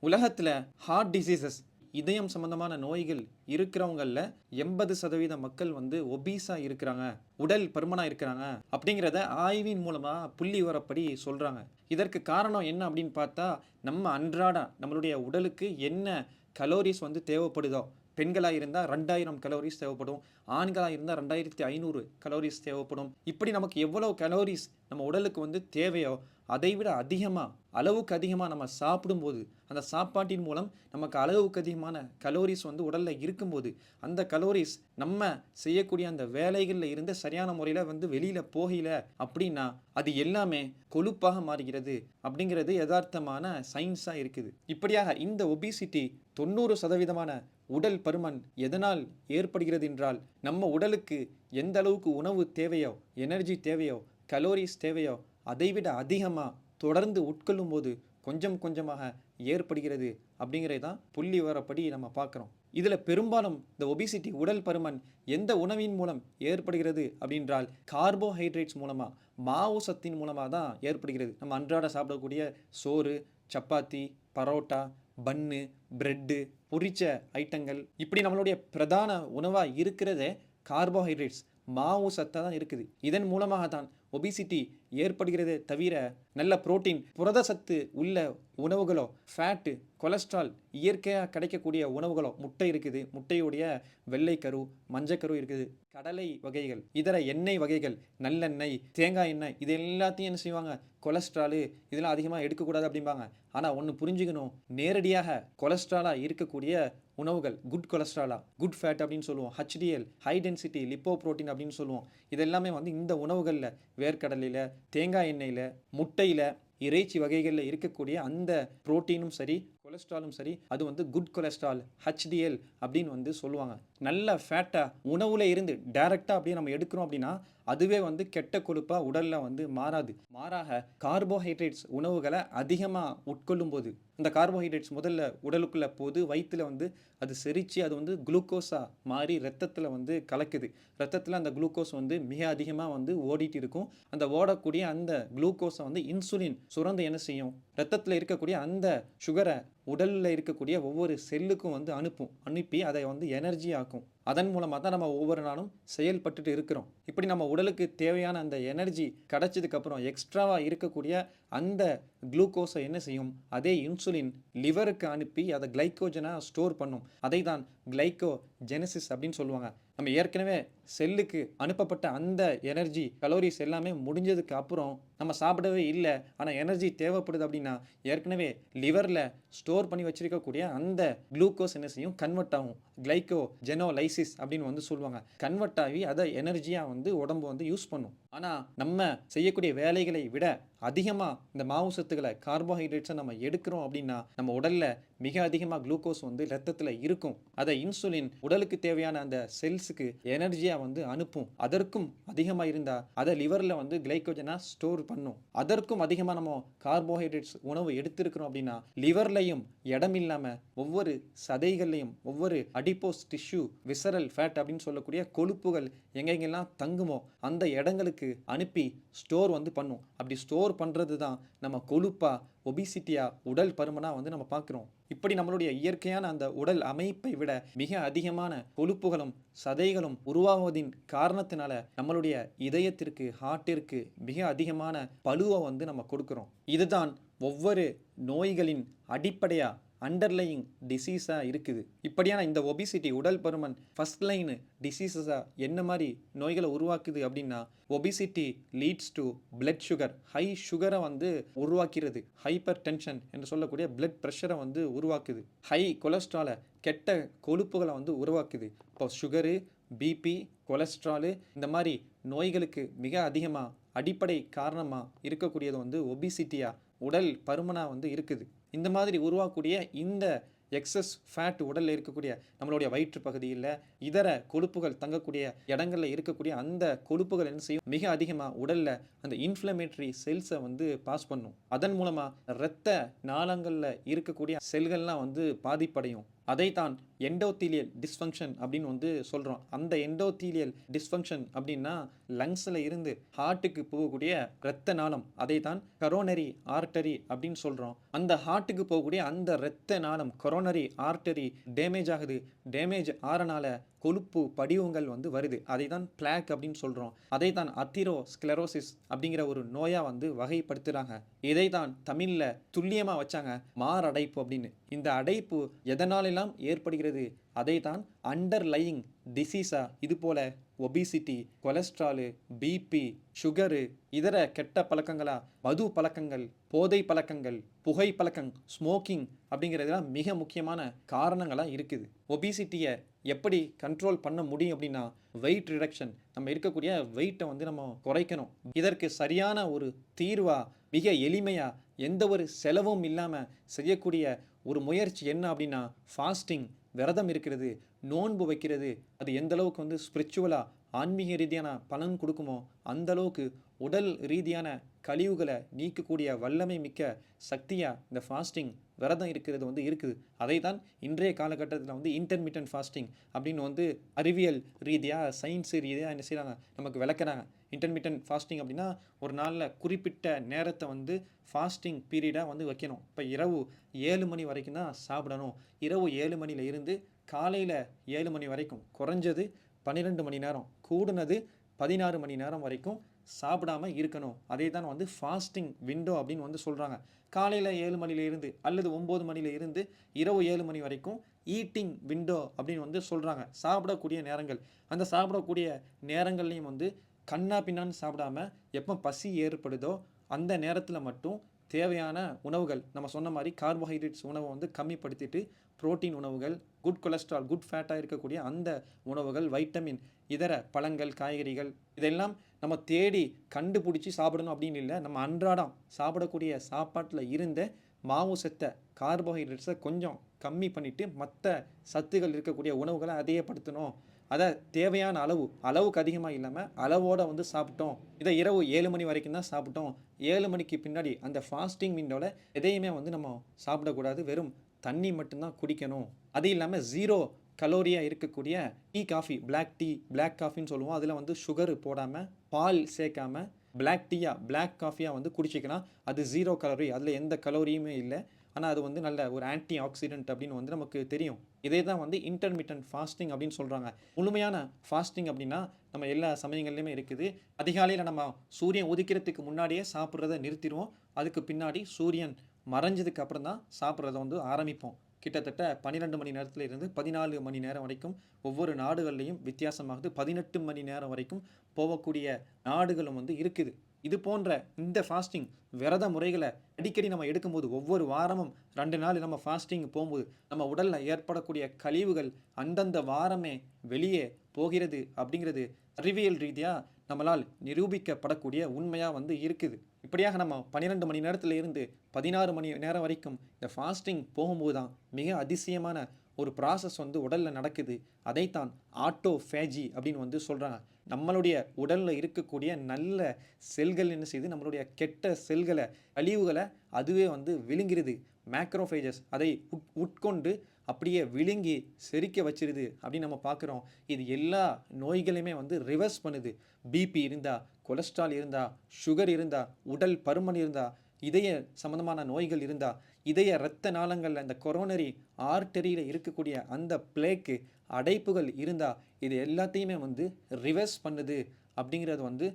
உலகத்தில் heart diseases இதயம் சம்பந்தமான நோய்கள் இருக்கிறவங்களில் எண்பது சதவீத மக்கள் வந்து ஒபீஸாக இருக்கிறாங்க உடல் பருமனாக இருக்கிறாங்க அப்படிங்கிறத ஆய்வின் மூலமாக புள்ளி வரப்படி சொல்கிறாங்க இதற்கு காரணம் என்ன அப்படின்னு பார்த்தா நம்ம அன்றாட நம்மளுடைய உடலுக்கு என்ன கலோரிஸ் வந்து தேவைப்படுதோ பெண்களாக இருந்தால் ரெண்டாயிரம் கலோரிஸ் தேவைப்படும் ஆண்களாக இருந்தால் ரெண்டாயிரத்தி ஐநூறு கலோரிஸ் தேவைப்படும். இப்படி நமக்கு எவ்வளோ கலோரிஸ் நம்ம உடலுக்கு வந்து தேவையோ அதை விட அதிகமாக அளவுக்கு அதிகமாக நம்ம சாப்பிடும்போது அந்த சாப்பாட்டின் மூலம் நமக்கு அளவுக்கு அதிகமான கலோரிஸ் வந்து உடலில் இருக்கும்போது அந்த கலோரிஸ் நம்ம செய்யக்கூடிய அந்த வேலைகளில் இருந்து சரியான முறையில் வந்து வெளியில் போகல அப்படின்னா அது எல்லாமே கொழுப்பாக மாறுகிறது அப்படிங்கிறது யதார்த்தமான சயின்ஸாக இருக்குது. இப்படியாக இந்த ஒபிசிட்டி தொண்ணூறு சதவீதமான உடல் பருமன் எதனால் ஏற்படுகிறது என்றால் நம்ம உடலுக்கு எந்த அளவுக்கு உணவு தேவையோ எனர்ஜி தேவையோ கலோரிஸ் தேவையோ அதைவிட அதிகமாக தொடர்ந்து உட்கொள்ளும் போது கொஞ்சம் கொஞ்சமாக ஏற்படுகிறது அப்படிங்கிறது தான் புள்ளி வரப்படி நம்ம பார்க்குறோம். இதில் பெரும்பாலும் இந்த ஒபிசிட்டி உடல் பருமன் எந்த உணவின் மூலம் ஏற்படுகிறது அப்படின்றால் கார்போஹைட்ரேட்ஸ் மூலமாக மாவு சத்தின் மூலமாக தான் ஏற்படுகிறது. நம்ம அன்றாட சாப்பிடக்கூடிய சோறு சப்பாத்தி பரோட்டா பன்னு பிரெட்டு பொரிச்ச ஐட்டங்கள் இப்படி நம்மளுடைய பிரதான உணவாக இருக்கிறதே கார்போஹைட்ரேட்ஸ் மாவு சத்தாக தான் இருக்குது. இதன் மூலமாக தான் ஒபிசிட்டி ஏற்படுகிறது தவிர நல்ல புரோட்டீன் புரத சத்து உள்ள உணவுகளோ ஃபேட்டு கொலஸ்ட்ரால் இயற்கையாக கிடைக்கக்கூடிய உணவுகளோ முட்டை இருக்குது. முட்டையுடைய வெள்ளைக்கரு மஞ்சக்கரு இருக்குது. கடலை வகைகள் இதர எண்ணெய் வகைகள் நல்லெண்ணெய் தேங்காய் எண்ணெய் இது எல்லாத்தையும் என்ன செய்வாங்க? கொலஸ்ட்ராலு இதெல்லாம் அதிகமாக எடுக்கக்கூடாது அப்படிம்பாங்க. ஆனால் ஒன்று புரிஞ்சுக்கணும். நேரடியாக கொலஸ்ட்ராலாக இருக்கக்கூடிய உணவுகள் குட் கொலஸ்ட்ராலா குட் ஃபேட் அப்படின்னு சொல்லுவோம். HDL high density lipoprotein அப்படின்னு சொல்லுவோம். இதெல்லாமே வந்து இந்த உணவுகளில் வேர்க்கடலையில் தேங்காய் எண்ணெயில் முட்டையில் இறைச்சி வகைகளில் இருக்கக்கூடிய அந்த புரோட்டீனும் சரி கொலஸ்ட்ராலும் சரி அது வந்து குட் கொலஸ்ட்ரால் ஹச்டிஎல் அப்படின்னு வந்து சொல்லுவாங்க. நல்ல ஃபேட்டாக உணவில் இருந்து டைரெக்டாக அப்படியே நம்ம எடுக்கிறோம் அப்படின்னா அதுவே வந்து கெட்ட கொழுப்பாக உடலில் வந்து மாறாது. மாறாக கார்போஹைட்ரேட்ஸ் உணவுகளை அதிகமாக உட்கொள்ளும் போது அந்த கார்போஹைட்ரேட்ஸ் முதல்ல உடலுக்குள்ளே போது வயிற்றில் வந்து அது செரித்து அது வந்து குளுக்கோஸாக மாறி ரத்தத்தில் வந்து கலக்குது. ரத்தத்தில் அந்த குளுக்கோஸ் வந்து மிக அதிகமாக வந்து ஓடிட்டு இருக்கும். அந்த ஓடக்கூடிய அந்த குளுக்கோஸை வந்து இன்சுலின் சுரந்து என்ன செய்யும்? ரத்தத்தில் இருக்கக்கூடிய அந்த சுகரை உடலில் இருக்கக்கூடிய ஒவ்வொரு செல்லுக்கும் வந்து அனுப்பும். அனுப்பி அதை வந்து எனர்ஜி ஆக்கும். அதன் மூலமாக தான் நம்ம ஒவ்வொரு நாளும் செயல்பட்டுட்டு இருக்கிறோம். இப்படி நம்ம உடலுக்கு தேவையான அந்த எனர்ஜி கிடைச்சதுக்கப்புறம் எக்ஸ்ட்ராவாக இருக்கக்கூடிய அந்த குளுக்கோஸை என்ன செய்யும்? அதே இன்சுலின் லிவருக்கு அனுப்பி அதை கிளைக்கோஜனாக ஸ்டோர் பண்ணும். அதை தான் கிளைக்கோ ஜெனசிஸ் அப்படின்னு சொல்லுவாங்க. நம்ம ஏற்கனவே செல்லுக்கு அனுப்பப்பட்ட அந்த எனர்ஜி கலோரிஸ் எல்லாமே முடிஞ்சதுக்கு அப்புறம் நம்ம சாப்பிடவே இல்லை. ஆனால் எனர்ஜி தேவைப்படுது அப்படின்னா ஏற்கனவே லிவரில் ஸ்டோர் பண்ணி வச்சிருக்கக்கூடிய அந்த குளுக்கோஸ் என்ன செய்யும்? கன்வெர்ட் ஆகும். கிளைக்கோ ஜெனோலைசிஸ் அப்படின்னு வந்து சொல்லுவாங்க. கன்வெர்ட் ஆகி அதை எனர்ஜியாக வந்து உடம்பு வந்து யூஸ் பண்ணும். ஆனால் நம்ம செய்யக்கூடிய வேலைகளை விட அதிகமாக இந்த மாவு சத்துக்களை கார்போஹைட்ரேட்ஸை நம்ம எடுக்கிறோம் அப்படின்னா நம்ம உடலில் மிக அதிகமாக குளுக்கோஸ் வந்து ரத்தத்தில் இருக்கும். அதை இன்சுலின் உடலுக்கு தேவையான அந்த செல்ஸுக்கு எனர்ஜியாக வந்து அனுப்பும். அதற்கும் அதிகமாக இருந்தால் அதை லிவரில் வந்து கிளைக்கோஜனாக ஸ்டோர் பண்ணும். அதற்கும் அதிகமாக நம்ம கார்போஹைட்ரேட்ஸ் உணவு எடுத்திருக்கிறோம் அப்படின்னா லிவர்லையும் இடம் இல்லாமல் ஒவ்வொரு சதைகள்லையும் ஒவ்வொரு அடிப்போஸ் டிஷ்யூ விசரல் ஃபேட் அப்படின்னு சொல்லக்கூடிய கொழுப்புகள் எங்கெங்கெல்லாம் தங்குமோ அந்த இடங்களுக்கு அனுப்பி ஸ்டோர் வந்து பண்ணும். அப்படி ஸ்டோர் பண்ணுறது தான் நம்ம கொழுப்பாக ஒபிசிட்டியாக உடல் பருமனாக வந்து நம்ம பார்க்குறோம். இப்படி நம்மளுடைய இயற்கையான அந்த உடல் அமைப்பை விட மிக அதிகமான கொழுப்புகளும் சதைகளும் உருவாவதின் காரணத்தினால நம்மளுடைய இதயத்திற்கு ஹார்ட்டிற்கு மிக அதிகமான பழுவை வந்து நம்ம கொடுக்குறோம். இதுதான் ஒவ்வொரு நோய்களின் அடிப்படையாக அண்டர்லையிங் டிசீஸாக இருக்குது. இப்படியான இந்த ஒபிசிட்டி உடல் பருமன் ஃபஸ்ட் லைனு டிசீசஸாக என்ன மாதிரி நோய்களை உருவாக்குது அப்படின்னா obesity leads to blood sugar high சுகரை வந்து உருவாக்கிறது. ஹைப்பர் டென்ஷன் என்று சொல்லக்கூடிய பிளட் ப்ரெஷரை வந்து உருவாக்குது. ஹை கொலஸ்ட்ராலை கெட்ட கொழுப்புகளை வந்து உருவாக்குது. இப்போ சுகரு பிபி கொலஸ்ட்ராலு இந்த மாதிரி நோய்களுக்கு மிக அதிகமாக அடிப்படை காரணமாக இருக்கக்கூடியது வந்து ஒபிசிட்டியாக உடல் பருமனாக வந்து இருக்குது. இந்த மாதிரி உருவாக்கக்கூடிய இந்த எக்ஸஸ் ஃபேட் உடலில் இருக்கக்கூடிய நம்மளுடைய வயிற்று பகுதியில் இதர கொழுப்புகள் தங்கக்கூடிய இடங்களில் இருக்கக்கூடிய அந்த கொழுப்புகள் என்ன செய்யும்? மிக அதிகமாக உடலில் அந்த இன்ஃப்ளமேட்டரி செல்ஸை வந்து பாஸ் பண்ணும். அதன் மூலமாக இரத்த நாளங்களில் இருக்கக்கூடிய செல்கள்லாம் வந்து பாதிப்படையும். அதைத்தான் எண்டோத்தீலியல் டிஸ்ஃபங்க்ஷன் அப்படின்னு வந்து சொல்கிறோம் அந்த எண்டோத்தீலியல் டிஸ்ஃபங்க்ஷன் அப்படின்னா லங்ஸில் இருந்து ஹார்ட்டுக்கு போகக்கூடிய இரத்த நாளம். அதை தான் கரோனரி ஆர்டரி அப்படின்னு சொல்கிறோம் அந்த ஹார்ட்டுக்கு போகக்கூடிய அந்த இரத்த நாளம் கரோனரி ஆர்டரி டேமேஜ் ஆகுது. டேமேஜ் ஆறனால கொழுப்பு படிவங்கள் வந்து வருது. அதை தான் பிளாக் அப்படின்னு சொல்கிறோம் அதை தான் அத்திரோ ஸ்க்ளரோசிஸ் அப்படிங்கிற ஒரு நோயாக வந்து வகைப்படுத்துகிறாங்க இதை தான் தமிழில் துல்லியமாக வச்சாங்க. மாரடைப்பு அப்படின்னு. இந்த அடைப்பு எதனாலெல்லாம் ஏற்படுகிறது? அதை தான் அண்டர்லையிங் டிசீஸா இது போல ஒபிசிட்டி கொலஸ்ட்ராலு பிபி சுகரு இதர கெட்ட பழக்கங்களா மது பழக்கங்கள் போதை பழக்கங்கள் புகை பழக்கம் ஸ்மோக்கிங் அப்படிங்கிறதுலாம் மிக முக்கியமான காரணங்களாக இருக்குது. ஒபிசிட்டியை எப்படி கண்ட்ரோல் பண்ண முடியும் அப்படின்னா வெயிட் ரிடக்ஷன் நம்ம இருக்கக்கூடிய வெயிட்டை வந்து நம்ம குறைக்கணும். இதற்கு சரியான ஒரு தீர்வாக மிக எளிமையாக எந்த ஒரு செலவும் இல்லாமல் செய்யக்கூடிய ஒரு முயற்சி என்ன அப்படின்னா ஃபாஸ்டிங் விரதம் இருக்கிறது. நோன்பு வைக்கிறது அது எந்த அளவுக்கு வந்து ஸ்பிரிச்சுவலாக ஆன்மீக ரீதியான பலன் கொடுக்குமோ அந்த அளவுக்கு உடல் ரீதியான கழிவுகளை நீக்கக்கூடிய வல்லமை மிக்க சக்தியாக இந்த ஃபாஸ்டிங் விரதம் இருக்கிறது வந்து இருக்குது. அதை தான் இன்றைய காலகட்டத்தில் வந்து இன்டர்மீடியன்ட் ஃபாஸ்டிங் அப்படின்னு வந்து அறிவியல் ரீதியாக சயின்ஸ் ரீதியாக என்ன செய்கிறாங்க நமக்கு விளக்குறாங்க. இன்டர்மீடியன்ட் ஃபாஸ்டிங் அப்படின்னா ஒரு நாளில் குறிப்பிட்ட நேரத்தை வந்து ஃபாஸ்டிங் பீரியடாக வந்து வைக்கணும். இப்போ இரவு ஏழு மணி வரைக்கும் தான் சாப்பிடணும். இரவு ஏழு மணியில் இருந்து காலையில் ஏழு மணி வரைக்கும் குறைஞ்சது பன்னிரெண்டு மணி நேரம் கூடுனது பதினாறு மணி நேரம் வரைக்கும் சாப்பிடாம இருக்கணும். அதே தான் வந்து ஃபாஸ்டிங் விண்டோ அப்படின்னு வந்து சொல்கிறாங்க காலையில் ஏழு மணியில இருந்து அல்லது ஒம்பது மணியில இருந்து இரவு ஏழு மணி வரைக்கும் ஈட்டிங் விண்டோ அப்படின்னு வந்து சொல்கிறாங்க சாப்பிடக்கூடிய நேரங்கள். அந்த சாப்பிடக்கூடிய நேரங்கள்லையும் வந்து கண்ணா பின்னான்னு சாப்பிடாம எப்போ பசி ஏற்படுதோ அந்த நேரத்தில் மட்டும் தேவையான உணவுகள் நம்ம சொன்ன மாதிரி கார்போஹைட்ரேட்ஸ் உணவை வந்து கம்மிப்படுத்திட்டு புரோட்டீன் உணவுகள் குட் கொலஸ்ட்ரால் குட் ஃபேட்டாக இருக்கக்கூடிய அந்த உணவுகள் வைட்டமின் இதர பழங்கள் காய்கறிகள் இதெல்லாம் நம்ம தேடி கண்டுபிடிச்சி சாப்பிடணும் அப்படின்னு இல்லை. நம்ம அன்றாடம் சாப்பிடக்கூடிய சாப்பாட்டில் இருந்த மாவு சத்தை கார்போஹைட்ரேட்ஸை கொஞ்சம் கம்மி பண்ணிவிட்டு மற்ற சத்துகள் இருக்கக்கூடிய உணவுகளை அதிகப்படுத்தணும். அதை தேவையான அளவு அளவுக்கு அதிகமாக இல்லாமல் அளவோட வந்து சாப்பிட்டோம். இதை இரவு ஏழு மணி வரைக்கும் தான் சாப்பிட்டோம். ஏழு மணிக்கு பின்னாடி அந்த ஃபாஸ்டிங் விண்டோவில் எதையுமே வந்து நம்ம சாப்பிடக்கூடாது. வெறும் தண்ணி மட்டும்தான் குடிக்கணும். அது இல்லாமல் ஜீரோ கலோரியாக இருக்கக்கூடிய tea coffee black tea black காஃபின்னு சொல்லுவோம். அதில் வந்து சுகர் போடாமல் பால் சேர்க்காம பிளாக் டீயாக பிளாக் காஃபியாக வந்து குடிச்சிக்கலாம் அது ஜீரோ கலோரி அதில் எந்த கலோரியுமே இல்லை. ஆனால் அது வந்து நல்ல ஒரு ஆன்டி ஆக்சிடென்ட் அப்படின்னு வந்து நமக்கு தெரியும். இதே தான் வந்து இன்டர்மீடியன்ட் ஃபாஸ்டிங் அப்படின்னு சொல்கிறாங்க முழுமையான ஃபாஸ்டிங் அப்படின்னா நம்ம எல்லா சமயங்கள்லையுமே இருக்குது. அதிகாலையில் நம்ம சூரியன் உதிக்கிறதுக்கு முன்னாடியே சாப்பிட்றத நிறுத்திடுவோம். அதுக்கு பின்னாடி சூரியன் மறைஞ்சதுக்கு அப்புறம் தான் சாப்பிட்றத வந்து ஆரம்பிப்போம். கிட்டத்தட்ட பன்னிரெண்டு மணி நேரத்தில் இருந்து பதினாலு மணி நேரம் வரைக்கும் ஒவ்வொரு நாடுகள்லையும் வித்தியாசமாகுது. பதினெட்டு மணி நேரம் வரைக்கும் போகக்கூடிய நாடுகளும் வந்து இருக்குது. இது போன்ற இந்த ஃபாஸ்டிங் விரத முறைகளை அடிக்கடி நம்ம எடுக்கும்போது ஒவ்வொரு வாரமும் ரெண்டு நாள் நம்ம ஃபாஸ்டிங் போகும்போது நம்ம உடலில் ஏற்படக்கூடிய கழிவுகள் அந்தந்த வாரமே வெளியே போகிறது அப்படிங்கிறது அறிவியல் ரீதியாக நம்மளால் நிரூபிக்கப்படக்கூடிய உண்மையாக வந்து இருக்குது. இப்படியாக நம்ம பன்னிரெண்டு மணி நேரத்தில் இருந்து பதினாறு மணி நேரம் வரைக்கும் இந்த ஃபாஸ்டிங் போகும்போது தான் மிக அதிசயமான ஒரு ப்ராசஸ் வந்து உடலில் நடக்குது. அதைத்தான் ஆட்டோ ஃபேஜி அப்படின்னு வந்து சொல்கிறாங்க நம்மளுடைய உடலில் இருக்கக்கூடிய நல்ல செல்கள் என்ன செய்யுது? நம்மளுடைய கெட்ட செல்களை கழிவுகளை அதுவே வந்து விழுங்கிறது மேக்ரோஃபேஜஸ் அதை உட் உட்கொண்டு அப்படியே விழுங்கி செரிக்க வச்சிருது அப்படின்னு நம்ம பார்க்குறோம். இது எல்லா நோய்களையுமே வந்து ரிவர்ஸ் பண்ணுது. பிபி இருந்தால் கொலஸ்ட்ரால் இருந்தால் சுகர் இருந்தால் உடல் பருமன் இருந்தால் இதய சம்பந்தமான நோய்கள் இருந்தால் இதய இரத்த நாளங்களில் இந்த கொரோனரி ஆர்டரியில் இருக்கக்கூடிய அந்த பிளேக்கு அடைப்புகள் இருந்தால் இது எல்லாத்தையுமே வந்து ரிவர்ஸ் பண்ணுது அப்படிங்கிறது வந்து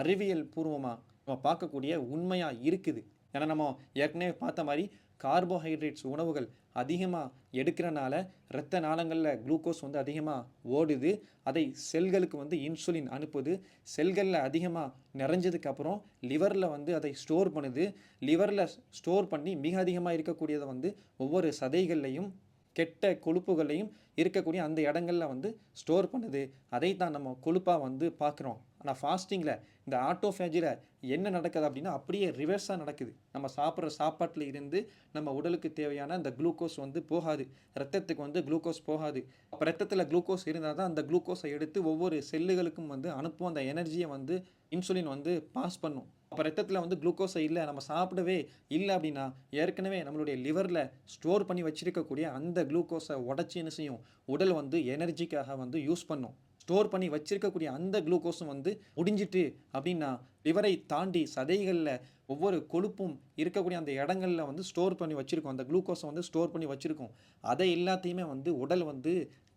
அறிவியல் பூர்வமாக நம்ம பார்க்கக்கூடிய உண்மையாக இருக்குது. ஏன்னா நம்ம ஏற்கனவே பார்த்த மாதிரி கார்போஹைட்ரேட்ஸ் உணவுகள் அதிகமாக எடுக்கிறனால இரத்த நாளங்களில் குளுக்கோஸ் வந்து அதிகமாக ஓடுது. அதை செல்களுக்கு வந்து இன்சுலின் அனுப்புது. செல்களில் அதிகமாக நிறைஞ்சதுக்கப்புறம் லிவரில் வந்து அதை ஸ்டோர் பண்ணுது. லிவரில் ஸ்டோர் பண்ணி மிக அதிகமாக இருக்கக்கூடியதை வந்து ஒவ்வொரு சதைகள்லையும் கெட்ட கொழுப்புகளையும் இருக்கக்கூடிய அந்த இடங்கள்ல வந்து ஸ்டோர் பண்ணுது. அதை தான் நம்ம கொழுப்பாக வந்து பார்க்குறோம். ஆனால் ஃபாஸ்டிங்கில் இந்த ஆட்டோஃபேஜியில் என்ன நடக்குது அப்படின்னா அப்படியே ரிவர்ஸாக நடக்குது. நம்ம சாப்பிட்ற சாப்பாட்டில் இருந்து நம்ம உடலுக்கு தேவையான அந்த குளுக்கோஸ் வந்து போகாது. ரத்தத்துக்கு வந்து குளுக்கோஸ் போகாது. அப்போ ரத்தத்தில் குளுக்கோஸ் இருந்தால் தான் அந்த குளுக்கோஸை எடுத்து ஒவ்வொரு செல்லுகளுக்கும் வந்து அனுப்பும். அந்த எனர்ஜியை வந்து இன்சுலின் வந்து பாஸ் பண்ணும். அப்போ ரத்தத்தில் வந்து குளுக்கோஸை இல்லை நம்ம சாப்பிடவே இல்லை அப்படின்னா ஏற்கனவே நம்மளுடைய லிவரில் ஸ்டோர் பண்ணி வச்சுருக்கக்கூடிய அந்த குளுக்கோஸை உடச்சி என்ன செய்யும்? உடல் வந்து எனர்ஜிக்காக வந்து யூஸ் பண்ணும். ஸ்டோர் பண்ணி வச்சிருக்கக்கூடிய அந்த குளுக்கோஸும் வந்து முடிஞ்சிட்டு அப்படின்னா லிவரை தாண்டி சதைகளில் ஒவ்வொரு கொழுப்பும் இருக்கக்கூடிய அந்த இடங்கள்ல வந்து ஸ்டோர் பண்ணி வச்சுருக்கோம். அந்த குளுக்கோஸை வந்து ஸ்டோர் பண்ணி வச்சுருக்கோம். அதை எல்லாத்தையுமே வந்து உடல் வந்து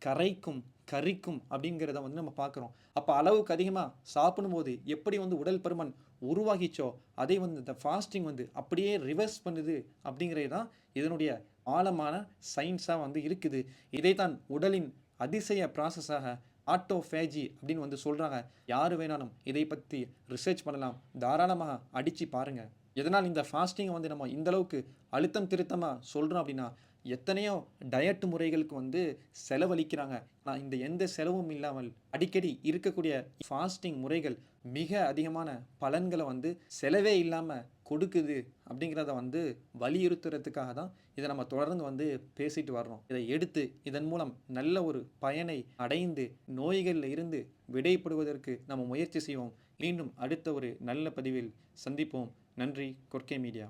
கரைக்கும் கரிக்கும் அப்படிங்கிறத வந்து நம்ம பார்க்குறோம். அப்போ அளவுக்கு அதிகமாக சாப்பிடும்போது எப்படி வந்து உடல் பருமன் உருவாகிச்சோ அதை வந்து இந்த ஃபாஸ்டிங் வந்து அப்படியே ரிவர்ஸ் பண்ணுது அப்படிங்கிறது தான் இதனுடைய ஆழமான சயின்ஸாக வந்து இருக்குது. இதை தான் உடலின் அதிசய ப்ராசஸாக ஆட்டோஃபேஜி அப்படின்னு வந்து சொல்கிறாங்க யார் வேணாலும் இதை பற்றி ரிசர்ச் பண்ணலாம். தாராளமாக அடித்து பாருங்கள் எதனால் இந்த ஃபாஸ்டிங்கை வந்து நம்ம இந்த அளவுக்கு அழுத்தம் திருத்தமாக சொல்கிறோம் அப்படின்னா எத்தனையோ டயட் முறைகளுக்கு வந்து செலவழிக்கிறாங்க. ஆனால் இந்த எந்த செலவும் இல்லாமல் அடிக்கடி இருக்கக்கூடிய ஃபாஸ்டிங் முறைகள் மிக அதிகமான பலன்களை வந்து செலவே இல்லாமல் கொடுக்குது அப்படிங்கிறத வந்து வலியுறுத்துறதுக்காக தான் இதை நம்ம தொடர்ந்து வந்து பேசிட்டு வர்றோம். இதை எடுத்து இதன் மூலம் நல்ல ஒரு பயனை அடைந்து நோய்களில் இருந்து விடைப்படுவதற்கு நம்ம முயற்சி செய்வோம். மீண்டும் அடுத்த ஒரு நல்ல பதிவில் சந்திப்போம். நன்றி. கொர்க்கே மீடியா.